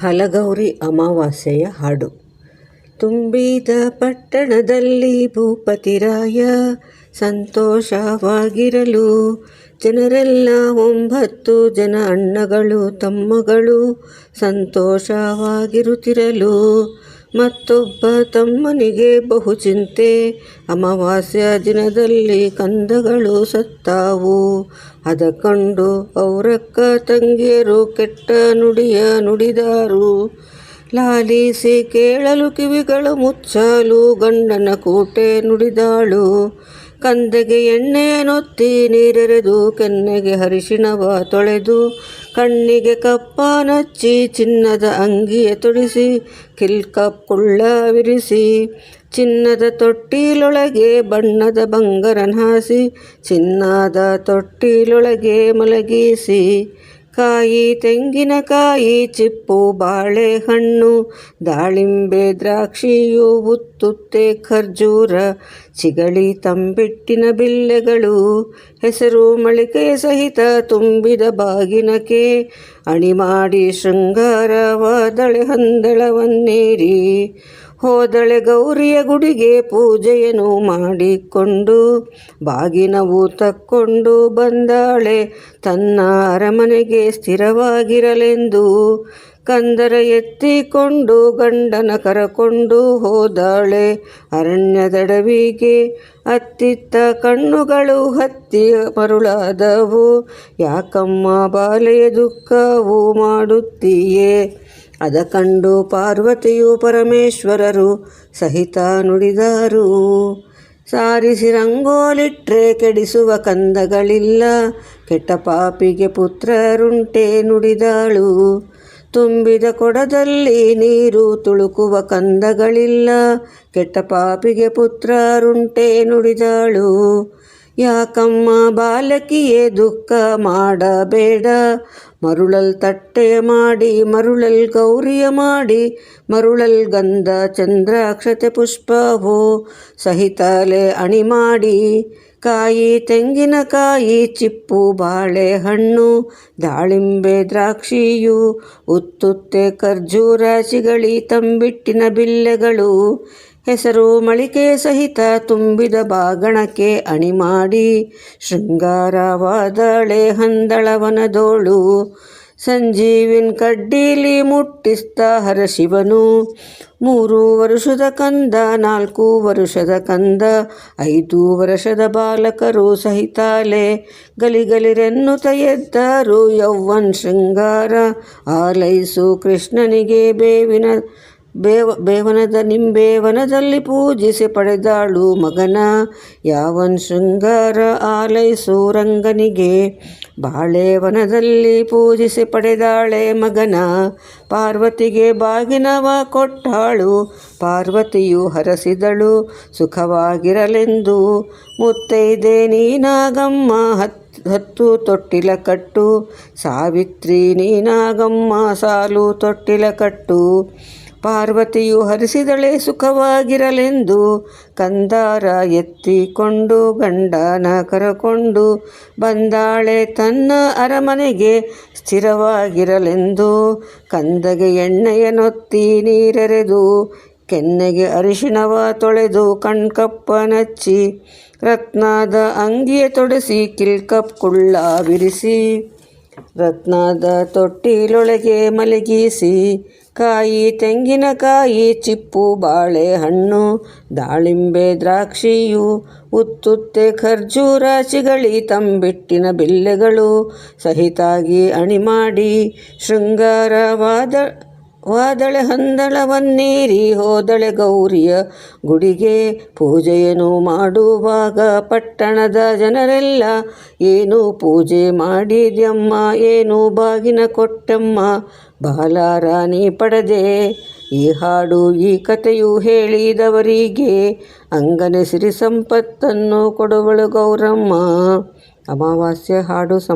ಫಲಗೌರಿ ಅಮಾವಾಸ್ಯೆಯ ಹಾಡು. ತುಂಬಿದ ಪಟ್ಟಣದಲ್ಲಿ ಭೂಪತಿರಾಯ ಸಂತೋಷವಾಗಿರಲು ಜನರೆಲ್ಲ ಒಂಬತ್ತು ಜನ ಅಣ್ಣಗಳು ತಮ್ಮಗಳು ಸಂತೋಷವಾಗಿರುತ್ತಿರಲು ಮತ್ತೊಬ್ಬ ತಮ್ಮನಿಗೆ ಬಹು ಚಿಂತೆ ಅಮಾವಾಸ್ಯ ದಿನದಲ್ಲಿ ಕಂದಗಳು ಸತ್ತಾವು. ಅದ ಕಂಡು ಅವರಕ್ಕ ತಂಗಿಯರು ಕೆಟ್ಟ ನುಡಿಯ ನುಡಿದಾರು. ಲಾಲಿಸಿ ಕೇಳಲು ಕಿವಿಗಳು ಮುಚ್ಚಲು ಗಂಡನ ಕೋಟೆ ನುಡಿದಾಳು. ಕಂದೆಗೆ ಎಣ್ಣೆಯನ್ನೊತ್ತಿ ನೀರೆರೆದು ಕೆನ್ನೆಗೆ ಹರಿಶಿಣವ ತೊಳೆದು ಕಣ್ಣಿಗೆ ಕಪ್ಪ ನಚ್ಚಿ ಚಿನ್ನದ ಅಂಗಿಯ ತೊಡಿಸಿ ಕಿಲ್ಕಪ್ ಕುಳ್ಳ ವಿರಿಸಿ ಚಿನ್ನದ ತೊಟ್ಟಿಲೊಳಗೆ ಬಣ್ಣದ ಬಂಗರನ ಹಾಸಿ ಚಿನ್ನದ ತೊಟ್ಟಿಲೊಳಗೆ ಮಲಗಿಸಿ ಕಾಯಿ, ತೆಂಗಿನಕಾಯಿ, ಚಿಪ್ಪು, ಬಾಳೆಹಣ್ಣು, ದಾಳಿಂಬೆ, ದ್ರಾಕ್ಷಿಯು ಉತ್ತುತ್ತೆ ಖರ್ಜೂರ, ಚಿಗಳಿ, ತಂಬಿಟ್ಟಿನ ಬಿಲ್ಲೆಗಳು, ಹೆಸರು ಮಳಿಕೆಯ ಸಹಿತ ತುಂಬಿದ ಬಾಗಿನಕೆ ಅಣಿ ಮಾಡಿ ಶೃಂಗಾರವಾದಳೆ ಹಂದಳವನ್ನೇರಿ. ಹೋದಳೆ ಗೌರಿಯ ಗುಡಿಗೆ ಪೂಜೆಯನ್ನು ಮಾಡಿಕೊಂಡು ಬಾಗಿನವು ತಕ್ಕೊಂಡು ಬಂದಾಳೆ. ತನ್ನ ಅರಮನೆಗೆ ಸ್ಥಿರವಾಗಿರಲೆಂದು ಕಂದರ ಎತ್ತಿಕೊಂಡು ಗಂಡನ ಕರಕೊಂಡು ಹೋದಾಳೆ. ಅರಣ್ಯದಡವಿಗೆ ಅತ್ತಿತ್ತ ಕಣ್ಣುಗಳು ಹತ್ತಿ ಮರುಳಾದವು. ಯಾಕಮ್ಮ ಬಾಲೆಯ ದುಃಖವು ಮಾಡುತ್ತೀಯೇ? ಅದ ಕಂಡು ಪಾರ್ವತಿಯು ಪರಮೇಶ್ವರರು ಸಹಿತ ನುಡಿದರು. ಸಾರಿಸಿ ರಂಗೋಲಿಟ್ರೆ ಕೆಡಿಸುವ ಕಂದಗಳಿಲ್ಲ. ಕೆಟ್ಟ ಪಾಪಿಗೆ ಪುತ್ರರುಂಟೆ ನುಡಿದಾಳು. ತುಂಬಿದ ಕೊಡದಲ್ಲಿ ನೀರು ತುಳುಕುವ ಕಂದಗಳಿಲ್ಲ. ಕೆಟ್ಟ ಪಾಪಿಗೆ ಪುತ್ರರುಂಟೆ ನುಡಿದಾಳು. ಯಾಕಮ್ಮ ಬಾಲಕಿಯೇ ದುಃಖ ಮಾಡಬೇಡ. ಮರುಳಲ್ ತಟ್ಟೆ ಮಾಡಿ, ಮರುಳಲ್ ಗೌರಿಯ ಮಾಡಿ, ಮರುಳಲ್ ಗಂಧ ಚಂದ್ರಾಕ್ಷತೆ ಪುಷ್ಪವೋ ಸಹಿತಲೆ ಅಣಿ ಮಾಡಿ. ಕಾಯಿ ತೆಂಗಿನಕಾಯಿ ಚಿಪ್ಪು ಬಾಳೆಹಣ್ಣು, ದಾಳಿಂಬೆ ದ್ರಾಕ್ಷಿಯು, ಉತ್ತುತ್ತೆ ಖರ್ಜೂರ ಚಿಗಳಿ ತಂಬಿಟ್ಟಿನ ಬಿಲ್ಲೆಗಳು. ಹೆಸರು ಮಳಿಕೆ ಸಹಿತ ತುಂಬಿದ ಬಾಗಣಕ್ಕೆ ಅಣಿ ಮಾಡಿ ಶೃಂಗಾರವಾದಳೆ ಹಂದಳವನದೋಳು. ಸಂಜೀವಿನ್ ಕಡ್ಡೀಲಿ ಮುಟ್ಟಿಸ್ತ ಹರಶಿವನು. ಮೂರು ವರುಷದ ಕಂದ, ನಾಲ್ಕು ವರುಷದ ಕಂದ, ಐದು ವರ್ಷದ ಬಾಲಕರು ಸಹಿತಾಲೆ. ಗಲಿಗಲಿರೆನ್ನು ತಯದ್ದರು ಯೌವನ್ ಶೃಂಗಾರ. ಆಲೈಸು ಕೃಷ್ಣನಿಗೆ ಬೇವಿನ ಬೇವ, ಬೇವನದ ನಿಂಬೇವನದಲ್ಲಿ ಪೂಜಿಸಿ ಪಡೆದಾಳು ಮಗನ. ಯಾವನ್ ಶೃಂಗಾರ ಆಲೈ ಸೂರಂಗನಿಗೆ ಬಾಳೆವನದಲ್ಲಿ ಪೂಜಿಸಿ ಪಡೆದಾಳೆ ಮಗನ. ಪಾರ್ವತಿಗೆ ಬಾಗಿನವ ಕೊಟ್ಟಾಳು. ಪಾರ್ವತಿಯು ಹರಸಿದಳು. ಸುಖವಾಗಿರಲೆಂದು ಮುತ್ತೈದೆ ನೀನಾಗಮ್ಮ ಹತ್, ಹತ್ತು ತೊಟ್ಟಿಲ ಕಟ್ಟು. ಸಾವಿತ್ರಿ ನೀನಾಗಮ್ಮ ಸಾಲು ತೊಟ್ಟಿಲ ಕಟ್ಟು. ಪಾರ್ವತಿಯು ಹರಿಸಿದಳೆ ಸುಖವಾಗಿರಲೆಂದು ಕಂದಾರ ಎತ್ತಿಕೊಂಡು ಗಂಡನ ಕರಕೊಂಡು ಬಂದಾಳೆ ತನ್ನ ಅರಮನೆಗೆ ಸ್ಥಿರವಾಗಿರಲೆಂದು ಕಂದಗೆ ಎಣ್ಣೆಯನ್ನೊತ್ತಿ ನೀರೆರೆದು ಕೆನ್ನೆಗೆ ಅರಿಶಿಣವ ತೊಳೆದು ಕಣ್ಕಪ್ಪ ನಚ್ಚಿ ರತ್ನದ ಅಂಗಿಯ ತೊಡೆಸಿ ಕಿಲ್ಕಪ್ ಕುಳ್ಳ ವಿರಿಸಿ ರತ್ನದ ತೊಟ್ಟಿಲೊಳಗೆ ಮಲಗಿಸಿ, ಕಾಯಿ ತೆಂಗಿನಕಾಯಿ ಚಿಪ್ಪು ಬಾಳೆಹಣ್ಣು, ದಾಳಿಂಬೆ ದ್ರಾಕ್ಷಿಯು, ಉತ್ತುತ್ತೆ ಖರ್ಜೂರ ಚಿಗಳಿ, ತಂಬಿಟ್ಟಿನ ಬಿಲ್ಲೆಗಳು ಸಹಿತಾಗಿ ಅಣಿ ಮಾಡಿ, ಶೃಂಗಾರವಾದ ವಾದಳೆ ಹಂದಳವನ್ನೀರಿ ಹೋದಳೆ ಗೌರಿಯ ಗುಡಿಗೆ ಪೂಜೆಯನ್ನು ಮಾಡುವಾಗ ಪಟ್ಟಣದ ಜನರೆಲ್ಲ, ಏನು ಪೂಜೆ ಮಾಡಿದ್ಯಮ್ಮ, ಏನು ಬಾಗಿನ ಕೊಟ್ಟಮ್ಮ, ಬಾಲಾರಾಣಿ ಪಡೆದೆ? ಈ ಹಾಡು, ಈ ಕಥೆಯು ಹೇಳಿದವರಿಗೆ ಅಂಗನೆ ಸಿರಿ ಸಂಪತ್ತನ್ನು ಕೊಡುವಳು ಗೌರಮ್ಮ. ಅಮಾವಾಸ್ಯೆ ಹಾಡು ಸಂ